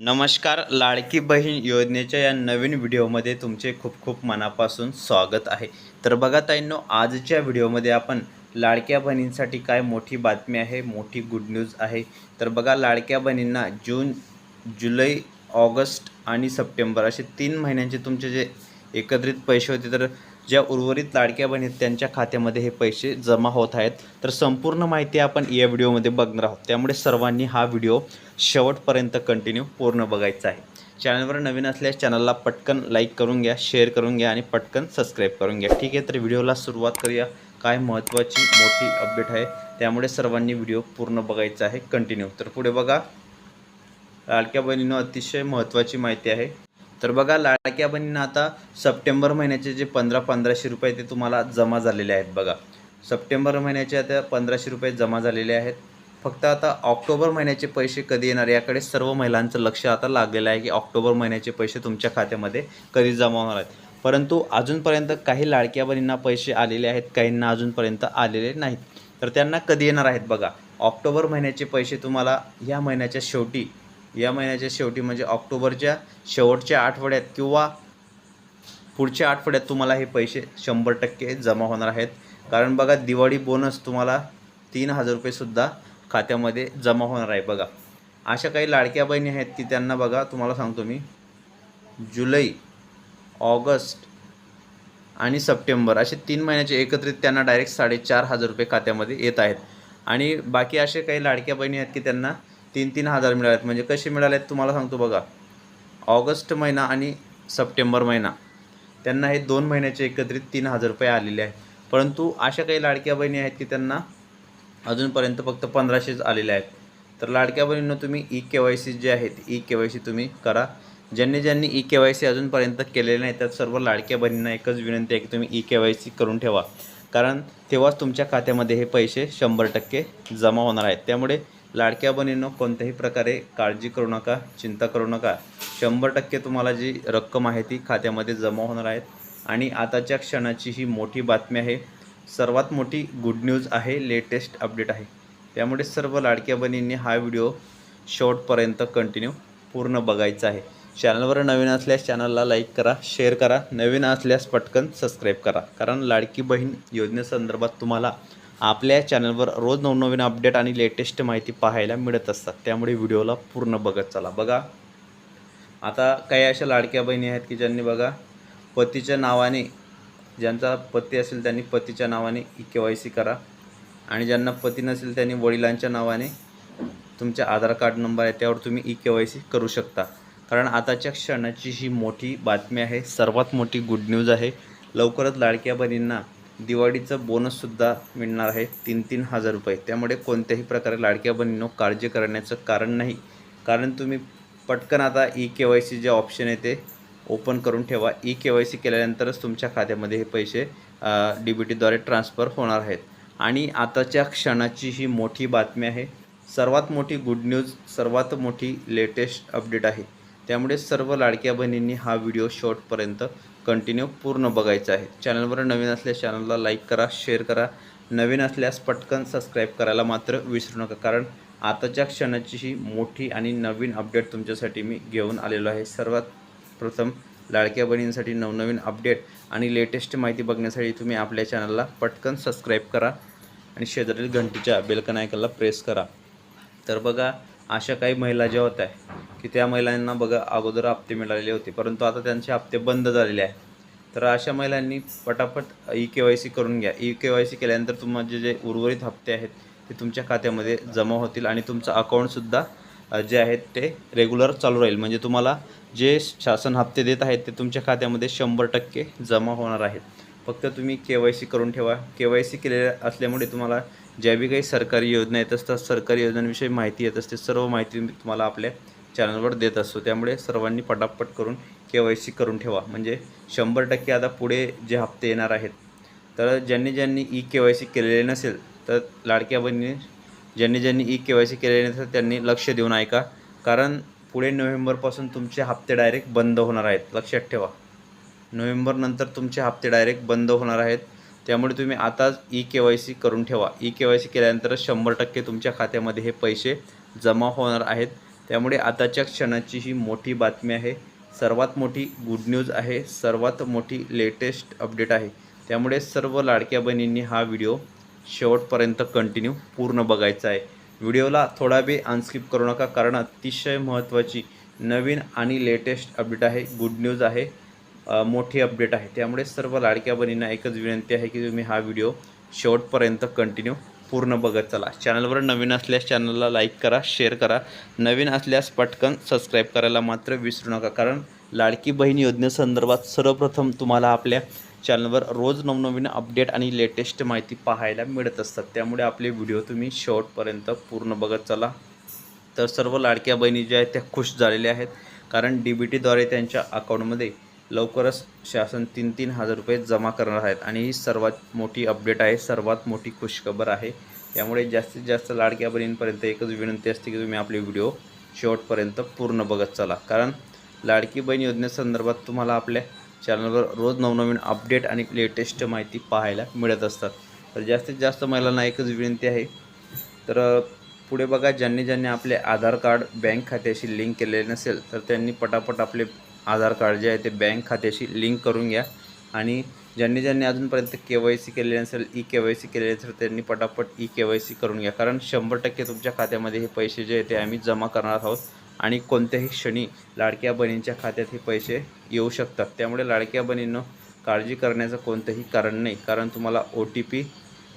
नमस्कार लाडकी बहीण योजनेच्या या नवीन व्हिडिओमध्ये तुमचे खूप खूप मनापासून स्वागत आहे. तर बघा ताईंनो आजच्या व्हिडिओमध्ये आपण लाडक्या बहिणींसाठी काय मोठी बातमी आहे मोठी गुड न्यूज आहे. तर बघा लाडक्या बहिणींना जून जुलै ऑगस्ट आणि सप्टेंबर असे तीन महिन्यांचे तुमचे जे एकत्रित पैसे होते तर ज्या उर्वरित लाडक्या बहिणी त्यांच्या खात्यामध्ये हे पैसे जमा होत आहेत तर संपूर्ण माहिती आपण या व्हिडिओमध्ये बघणार आहोत. त्यामुळे सर्वांनी हा व्हिडिओ शेवटपर्यंत कंटिन्यू पूर्ण बघायचा आहे. चॅनलवर नवीन असल्यास चॅनलला पटकन लाईक करून घ्या शेअर करून घ्या आणि पटकन सबस्क्राईब करून घ्या. ठीक आहे तर व्हिडिओला सुरुवात करूया. काय महत्त्वाची मोठी अपडेट आहे त्यामुळे सर्वांनी व्हिडिओ पूर्ण बघायचा आहे कंटिन्यू तर पुढे बघा. लाडक्या बहिणीनं अतिशय महत्त्वाची माहिती आहे. तर बघा लाडक्या बहिणींना आता सप्टेंबर महिन्याचे जे पंधरा पंधराशे रुपये ते तुम्हाला जमा झालेले आहेत बघा. सप्टेंबर महिन्याचे आता पंधराशे रुपये जमा झालेले आहेत. फक्त आता ऑक्टोबर महिन्याचे पैसे कधी येणार याकडे सर्व महिलांचं लक्ष आता लागलेलं आहे की ऑक्टोबर महिन्याचे पैसे तुमच्या खात्यामध्ये कधी जमा होणार आहेत. परंतु अजूनपर्यंत काही लाडक्या बहिणींना पैसे आलेले आहेत काहींना अजूनपर्यंत आलेले नाहीत. तर त्यांना कधी येणार आहेत बघा? ऑक्टोबर महिन्याचे पैसे तुम्हाला ह्या महिन्याच्या शेवटी या महिन्याच्या शेवटी म्हणजे ऑक्टोबरच्या शेवटच्या आठवड्यात किंवा पुढच्या आठवड्यात तुम्हाला हे पैसे शंभर टक्के जमा होणार आहेत. कारण बघा दिवाळी बोनस तुम्हाला तीन हजार रुपयेसुद्धा खात्यामध्ये जमा होणार आहे बघा. अशा काही लाडक्या बहिणी आहेत की त्यांना बघा तुम्हाला सांगतो मी. जुलै ऑगस्ट आणि सप्टेंबर असे तीन महिन्याचे एकत्रित त्यांना डायरेक्ट साडेचार हजार रुपये खात्यामध्ये येत आहेत. आणि बाकी असे काही लाडक्या बहिणी आहेत की त्यांना तीन तीन हजार मिळालेत. म्हणजे कसे मिळाले आहेत तुम्हाला सांगतो बघा. ऑगस्ट महिना आणि सप्टेंबर महिना. त्यांना हे दोन महिन्याचे एकत्रित तीन हजार रुपये आलेले आहे परंतु अशा काही लाडक्या बहिणी आहेत की त्यांना अजूनपर्यंत फक्त पंधराशेच आलेले आहेत. तर लाडक्या बहिणींनो तुम्ही ई के वाय सी जे आहेत ई के वाय सी तुम्ही करा. ज्यांनी ज्यांनी ई के वाय सी अजूनपर्यंत केलेले नाही त्यात सर्व लाडक्या बहिणींना एकच विनंती आहे की तुम्ही ई के वाय सी करून ठेवा. कारण तेव्हाच तुमच्या खात्यामध्ये हे पैसे शंभर टक्के जमा होणार आहेत. त्यामुळे लाडक्या बहिणींनो कोणत्याही प्रकारे काळजी करू नका चिंता करू नका. शंभर टक्के तुम्हाला जी रक्कम आहे ती खात्यामध्ये जमा होणार आहेत आणि आताच्या क्षणाची ही मोठी बातमी आहे. सर्वात मोठी गुड न्यूज आहे लेटेस्ट अपडेट आहे. त्यामुळे सर्व लाडक्या बहिणींनी हा व्हिडिओ शेवटपर्यंत कंटिन्यू पूर्ण बघायचा आहे. चॅनलवर नवीन असल्यास चॅनलला लाईक करा शेअर करा. नवीन असल्यास पटकन सबस्क्राईब करा. कारण लाडकी बहीण योजनेसंदर्भात तुम्हाला आपल्या चॅनलवर रोज नवनवीन अपडेट आणि लेटेस्ट माहिती पाहायला मिळत असतात. त्यामुळे व्हिडिओला पूर्ण बघत चला. बघा आता काही अशा लाडक्या बहिणी आहेत की ज्यांनी बघा पतीच्या नावाने ज्यांचा पती असेल त्यांनी पतीच्या नावाने ई के वाय सी करा. आणि ज्यांना पती नसेल त्यांनी वडिलांच्या नावाने तुमच्या आधार कार्ड नंबर आहे त्यावर तुम्ही ई के वाय सी करू शकता. कारण आताच्या क्षणाची ही मोठी बातमी आहे. सर्वात मोठी गुड न्यूज आहे. लवकरच लाडक्या बहिणींना दिवाळीचं बोनससुद्धा मिळणार आहे. तीन तीन हजार रुपये. त्यामुळे कोणत्याही प्रकारे लाडक्या बहिणीनो काळजी करण्याचं कारण नाही. कारण तुम्ही पटकन आता ई के वाय सी जे ऑप्शन आहे ते ओपन करून ठेवा. ई के वाय सी केल्यानंतरच तुमच्या खात्यामध्ये हे पैसे डी बी टीद्वारे ट्रान्सफर होणार आहेत. आणि आताच्या क्षणाची ही मोठी बातमी आहे. सर्वात मोठी गुड न्यूज सर्वात मोठी लेटेस्ट अपडेट आहे. त्यामुळे सर्व लाडक्या बहिणींनी हा व्हिडिओ शॉर्टपर्यंत कंटिन्यू पूर्ण बघायचं आहे. चॅनलवर नवीन असल्यास चॅनलला लाईक करा शेअर करा. नवीन असल्यास पटकन सबस्क्राईब करायला मात्र विसरू नका कारण आताच्या क्षणाची ही मोठी आणि नवीन अपडेट तुमच्यासाठी मी घेऊन आलेलो आहे. सर्वात प्रथम लाडक्या बहिणींसाठी नवनवीन अपडेट आणि लेटेस्ट माहिती बघण्यासाठी तुम्ही आपल्या चॅनलला पटकन सबस्क्राईब करा आणि शेजारील घंटीच्या बेलकन आयकनला प्रेस करा. तर बघा अशा काही महिला ज्या होत्या की त्या महिलांना बघा अगोदर हप्ते मिळालेले होते. परंतु आता त्यांचे हप्ते बंद झालेले आहेत. तर अशा महिलांनी पटापट ई के वाय सी करून घ्या. ई के वाय सी केल्यानंतर तुमचे जे उर्वरित हप्ते आहेत ते तुमच्या खात्यामध्ये जमा होतील आणि तुमचं अकाउंटसुद्धा जे आहेत ते रेग्युलर चालू राहील. म्हणजे तुम्हाला जे शासन हप्ते देत आहेत ते तुमच्या खात्यामध्ये शंभर टक्के जमा होणार आहेत. फक्त तुम्ही के वाय सी करून ठेवा. के वाय सी केलेल्या असल्यामुळे तुम्हाला ज्या बी काही सरकारी योजना येत असतात सरकारी योजनांविषयी माहिती येत असते सर्व माहिती मी तुम्हाला आपल्या चॅनलवर देत असतो. त्यामुळे सर्वांनी पटापट करून के वाय सी करून ठेवा. म्हणजे शंभर टक्के आता पुढे जे हप्ते येणार आहेत तर ज्यांनी ज्यांनी ई के वाय सी केलेले नसेल तर लाडक्या बहिणी ज्यांनी ज्यांनी ई के वाय सी केलेले नसेल त्यांनी लक्ष देऊन ऐका. कारण पुढे नोव्हेंबरपासून तुमचे हप्ते डायरेक्ट बंद होणार आहेत. लक्षात ठेवा. नोव्हेंबरनंतर तुमचे हप्ते डायरेक्ट बंद होणार आहेत. त्यामुळे तुम्ही आताच ई के वाय सी करून ठेवा. ई के वाय सी केल्यानंतर शंभर टक्के तुमच्या खात्यामध्ये हे पैसे जमा होणार आहेत. त्यामुळे आताच्या क्षणाची ही मोठी बातमी आहे. सर्वात मोठी गुड न्यूज आहे. सर्वात मोठी लेटेस्ट अपडेट आहे. त्यामुळे सर्व लाडक्या बहिणींनी हा व्हिडिओ शेवटपर्यंत कंटिन्यू पूर्ण बघायचा आहे. व्हिडिओला थोडा वेळ अनस्किप करू नका कारण अतिशय महत्त्वाची नवीन आणि लेटेस्ट अपडेट आहे. गुड न्यूज आहे. मोठी अपडेट आहे. त्यामुळे सर्व लाडक्या बहिणींना एकच विनंती आहे की तुम्ही हा व्हिडिओ शेवटपर्यंत कंटिन्यू पूर्ण बघत चला. चॅनलवर नवीन असल्यास चॅनलला लाईक करा शेअर करा. नवीन असल्यास पटकन सबस्क्राईब करायला मात्र विसरू नका. कारण लाडकी बहीण योजनेसंदर्भात सर्वप्रथम तुम्हाला आपल्या चॅनलवर रोज नवनवीन अपडेट आणि लेटेस्ट माहिती पाहायला मिळत असतात. त्यामुळे आपले व्हिडिओ तुम्ही शेवटपर्यंत पूर्ण बघत चला. तर सर्व लाडक्या बहिणी ज्या आहेत त्या खुश झालेल्या आहेत. कारण डी बी टीद्वारे त्यांच्या अकाउंटमध्ये लवकरच शासन तीन तीन हजार रुपये जमा करणार आहेत. आणि ही सर्वात मोठी अपडेट आहे. सर्वात मोठी खुशखबर आहे. त्यामुळे जास्तीत जास्त लाडक्या बहिणींपर्यंत एकच विनंती असते की तुम्ही आपले व्हिडिओ शेवटपर्यंत पूर्ण बघत चला. कारण लाडकी बहीण योजनेसंदर्भात तुम्हाला आपल्या चॅनलवर रोज नवनवीन अपडेट आणि लेटेस्ट माहिती पाहायला मिळत असतात. तर जास्तीत जास्त महिलांना एकच विनंती आहे. तर पुढे बघा. ज्यांनी ज्यांनी आपले आधार कार्ड बँक खात्याशी लिंक केलेले नसेल तर त्यांनी पटापट आपले आधार कार्ड जे आहे ते बँक खात्याशी लिंक करून घ्या. आणि ज्यांनी ज्यांनी अजूनपर्यंत के वाय सी केलेली नसेल ई के वाय सी केलेली असेल त्यांनी पटापट ई के वाय सी करून घ्या. कारण शंभर टक्के तुमच्या खात्यामध्ये हे पैसे जे आहे ते आम्ही जमा करणार आहोत. आणि कोणत्याही क्षणी लाडक्या बहिणींच्या खात्यात हे पैसे येऊ शकतात. त्यामुळे लाडक्या बहिणींनो काळजी करण्याचं कोणतंही कारण नाही. कारण तुम्हाला ओ टी पी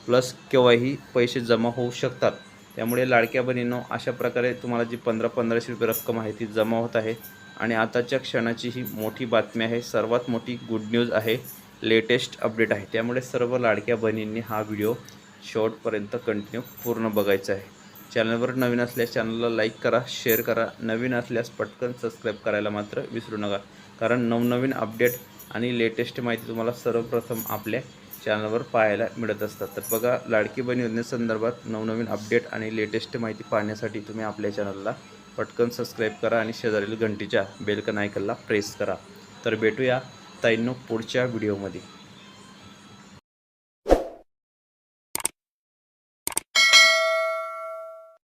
प्लस केव्हाही पैसे जमा होऊ शकतात. त्यामुळे लाडक्या बहिणींनो अशा प्रकारे तुम्हाला जी पंधरा पंधराशे रुपये रक्कम आहे ती जमा होत आहे. आणि आताच्या क्षणाची ही मोठी बातमी आहे. सर्वात मोठी गुड न्यूज आहे. लेटेस्ट अपडेट आहे. त्यामुळे सर्व लाडक्या बहिणींनी हा व्हिडिओ शेवटपर्यंत कंटिन्यू पूर्ण बघायचा आहे. चॅनलवर नवीन असल्यास चॅनलला लाईक करा शेअर करा. नवीन असल्यास पटकन सबस्क्राईब करायला मात्र विसरू नका. कारण नवनवीन अपडेट आणि लेटेस्ट माहिती तुम्हाला सर्वप्रथम आपल्या चॅनलवर पाहायला मिळत असतात. तर बघा लाडकी बहीण योजनेसंदर्भात नवनवीन अपडेट आणि लेटेस्ट माहिती पाहण्यासाठी तुम्ही आपल्या चॅनलला पटकन सबस्क्राईब करा आणि शेजारील घंटीच्या बेलकन आयकनला प्रेस करा. तर भेटूया ताईंनो पुढच्या व्हिडिओमध्ये